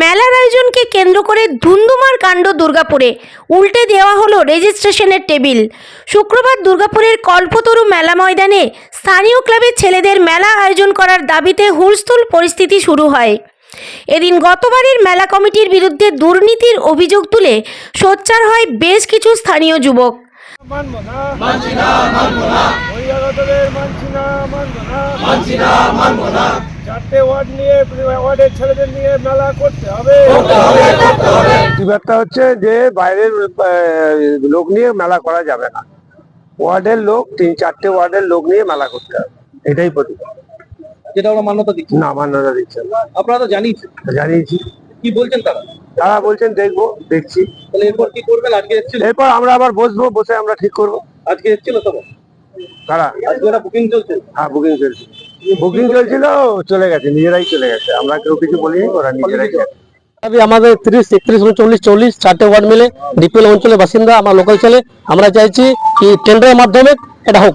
মেলার আয়োজনকে কেন্দ্র করে ধুন্ধুমার কাণ্ড দুর্গাপুরে। উল্টে দেওয়া হলো রেজিস্ট্রেশনের টেবিল। শুক্রবার দুর্গাপুরের কল্পতরু মেলা ময়দানে স্থানীয় ক্লাবের ছেলেদের মেলা আয়োজন করার দাবিতে হুলস্থুল পরিস্থিতি শুরু হয়। এদিন গতবারের মেলা কমিটির বিরুদ্ধে দুর্নীতির অভিযোগ তুলে সোচ্চার হয় বেশ কিছু স্থানীয় যুবক। লোক নিয়ে মেলা করা যাবে না। ওয়ার্ডের লোক, তিন চারটে ওয়ার্ডের লোক নিয়ে মেলা করতে হবে। এটাই প্রতিবাদ। যেটা আমরা মান্যতা দিচ্ছি। না মান্যতা দিচ্ছেন না। আপনারা তো জানিয়েছেন। জানিয়েছি। কি বলছেন তারা? তারা বলছেন দেখব দেখছি। তাহলে এরপর কি করবেন? আজকে এসেছিল। এরপর আমরা আবার বসবো বসে আমরা ঠিক করব। আজকে এসেছিল তো? তারা আজকে ওরা বুকিং চলছে। হ্যাঁ বুকিং চলছে। বুকিং চলছিল চলে গেছে নিজেরাই চলে গেছে। আমরা কেউ কিছু বলিনি ওরা নিজেরাই গেছে আমি আমাদের তিরিশ একত্রিশ উনচল্লিশ চল্লিশ চারটে ওয়ার্ড মিলে ডিপিএল অঞ্চলের বাসিন্দা আমরা লোকাল ছেলে। আমরা চাইছি কি টেন্ডারের মাধ্যমে এটা হোক।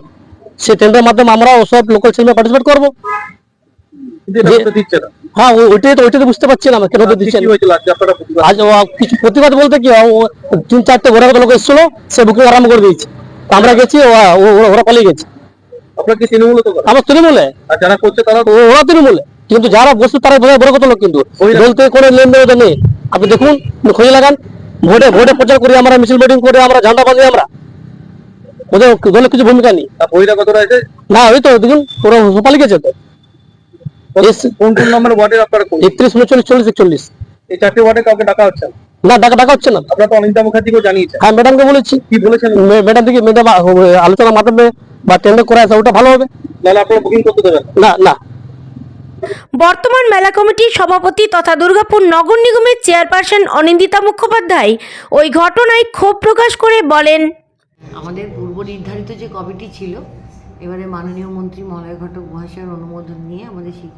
সেই টেন্ডারের মাধ্যমে আমরা ওসব লোকাল ছেলে পার্টিসিপেট করব কিন্তু এটা যে- হতে দিচ্ছে না হ্যাঁ ওইটাই তো ওইটাই তো বুঝতে পারছি না কেন প্রতিবাদ আজ কিছু প্রতিবাদ বলতে কি তিন চারটে ঘোরা লোক এসেছিল সে বুকিং আরম্ভ করে দিয়েছে। আমরা গেছি ও- ও- ওরা পালিয়ে গেছে। আপনারা কি তৃণমূল তো আমার তৃণমূলে। যারা করছে তারা ওরা তৃণমূলে। কিন্তু যারা বসে তারা বড় কথা লোক কিন্তু। ওই- বলতে কোনো লেনদেন ওদের নেই। আপনি দেখুন খোঁজ লাগান। ভোটে ভোটে প্রচার করি আমরা মিছিল মিটিং করে আমরা ঝান্ডা বাঁধি আমরা। ওদের দলের কিছু ভূমিকা নেই। না ওই তো দেখুন ওরা পালিয়ে গেছে তো। কোন কোন নম্বর ওয়ার্ডের আপনারা একত্রিশ উনচল্লিশ চল্লিশ একচল্লিশ। এই চারটে ওয়ার্ডে কাউকে ডাকা হচ্ছে না? না ডাকা ডাকা হচ্ছে না। আপনারা তো অনিন্দা মুখার্জিকেও জানিয়েছেন। হ্যাঁ ম্যাডামকে বলেছি। কি বলেছেন? ম্যাডাম দিকে ম্যাডাম আলোচনার মাধ্যমে বা টেন্ডার করা আছে ওটা ভালো হবে। নাহলে আপনারা বুকিং করতে দেবেন না। না না। বর্তমান মেলা কমিটির সভাপতি তথা দুর্গাপুর নগর নিগমের চেয়ারপারসন অনিন্দিতা মুখোপাধ্যায় ওই ঘটনায় ক্ষোভ প্রকাশ করে বলেন আমাদের পূর্ব নির্ধারিত যে কমিটি ছিল এবারে মাননীয় মন্ত্রী মলয় ঘটক মহাশয়ের অনুমোদন নিয়ে আমাদের সেই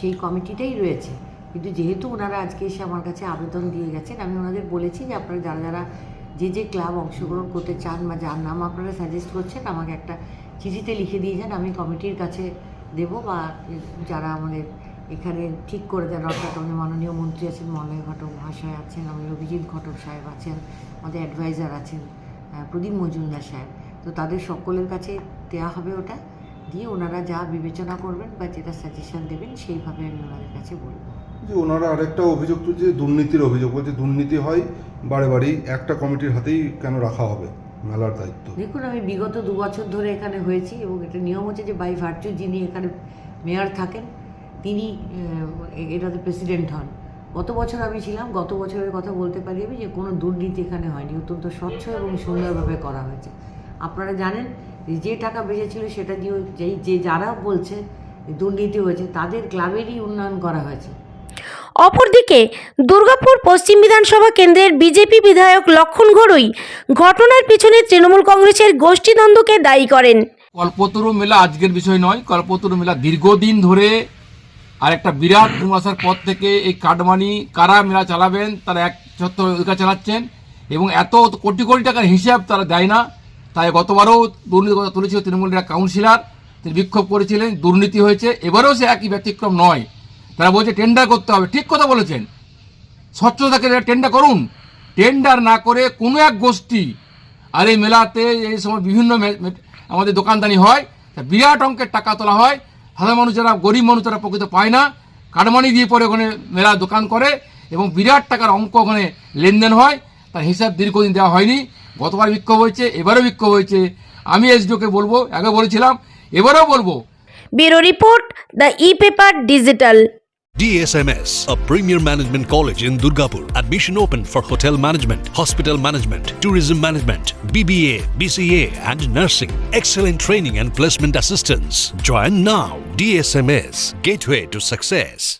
সেই কমিটিটাই রয়েছে। কিন্তু যেহেতু ওনারা আজকে এসে আমার কাছে আবেদন দিয়ে গেছেন, আমি ওনাদের বলেছি যে আপনারা যারা যারা যে যে ক্লাব অংশগ্রহণ করতে চান বা যার নাম আপনারা সাজেস্ট করছেন, আমাকে একটা চিঠিতে লিখে দিয়ে যান, আমি কমিটির কাছে দেব বা যারা আমাদের এখানে ঠিক করে দেন, অর্থাৎ আমাদের মাননীয় মন্ত্রী আছেন, মলয় ঘটক মহাশয় আছেন, আমাদের অভিজিৎ ঘটক সাহেব আছেন, আমাদের অ্যাডভাইজার আছেন প্রদীপ মজুমদার সাহেব। তো তাদের সকলের কাছে দেওয়া হবে ওটা। দিয়ে ওনারা যা বিবেচনা করবেন বা যেটা সাজেশন দেবেন সেইভাবে আমি ওনাদের কাছে বলব। যে ওনারা আরেকটা অভিযোগ তুলছে দুর্নীতির অভিযোগ। বলছে দুর্নীতি হয় বারে বারেই একটা কমিটির হাতেই কেন রাখা হবে? মেলার দায়িত্ব। দেখুন আমি বিগত দু বছর ধরে এখানে হয়েছি এবং এটা নিয়ম হচ্ছে যে বাই ভার্চু যিনি এখানে মেয়র থাকেন তিনি এটাতে প্রেসিডেন্ট হন। গত বছর আমি ছিলাম গত বছরের কথা বলতে পারি আমি যে কোনো দুর্নীতি এখানে হয়নি। অত্যন্ত স্বচ্ছ এবং সুন্দরভাবে করা হয়েছে। আপনারা জানেন যে যে টাকা বেঁচেছিল সেটা দিয়ে যেই যে যারা বলছে দুর্নীতি হয়েছে তাদের ক্লাবেরই উন্নয়ন করা হয়েছে। অপরদিকে দুর্গাপুর পশ্চিম বিধানসভা কেন্দ্রের বিজেপি বিধায়ক লক্ষণ ঘড়ুই ঘটনার পিছনে তৃণমূল কংগ্রেসের গোষ্ঠীদ্বন্দ্বকে দায়ী করেন। কল্পতরু মেলা আজকের বিষয় নয় কল্পতরু মেলা দীর্ঘদিন ধরে আর একটা বিরাট ধুমাশার পর থেকে এই কাটমানি কারা মেলা চালাবেন তারা এক ছত্র চালাচ্ছেন এবং এত কোটি কোটি টাকার হিসাব তারা দেয় না। তাই গতবারও দুর্নীতির কথা তুলেছিল তৃণমূলের এক কাউন্সিলর তিনি বিক্ষোভ করেছিলেন, দুর্নীতি হয়েছে, এবারেও সে একই ব্যতিক্রম নয়। তারা বলছে টেন্ডার করতে হবে। ঠিক কথা বলেছেন। স্বচ্ছতাকে টেন্ডার করুন টেন্ডার না করে কোনো এক গোষ্ঠী, আর এই মেলাতে এই সময় বিভিন্ন আমাদের দোকানদানি হয় বিরাট অঙ্কের টাকা তোলা হয়। সাধারণ মানুষ যারা গরিব মানুষ তারা প্রকৃত পায় না। কাটমানি দিয়ে পরে ওখানে মেলা দোকান করে এবং বিরাট টাকার অঙ্ক ওখানে লেনদেন হয়। তার হিসাব দীর্ঘদিন দেওয়া হয়নি। গতবার বিক্ষোভ হয়েছে এবারও বিক্ষোভ হয়েছে আমি এসডিওকে বলব আগে বলেছিলাম এবারেও বলব bureau report the e paper digital DSMS, a premier management college in Durgapur. Admission open for hotel management, hospital management, tourism management, BBA, BCA, and nursing. Excellent training and placement assistance. Join now. DSMS, gateway to success.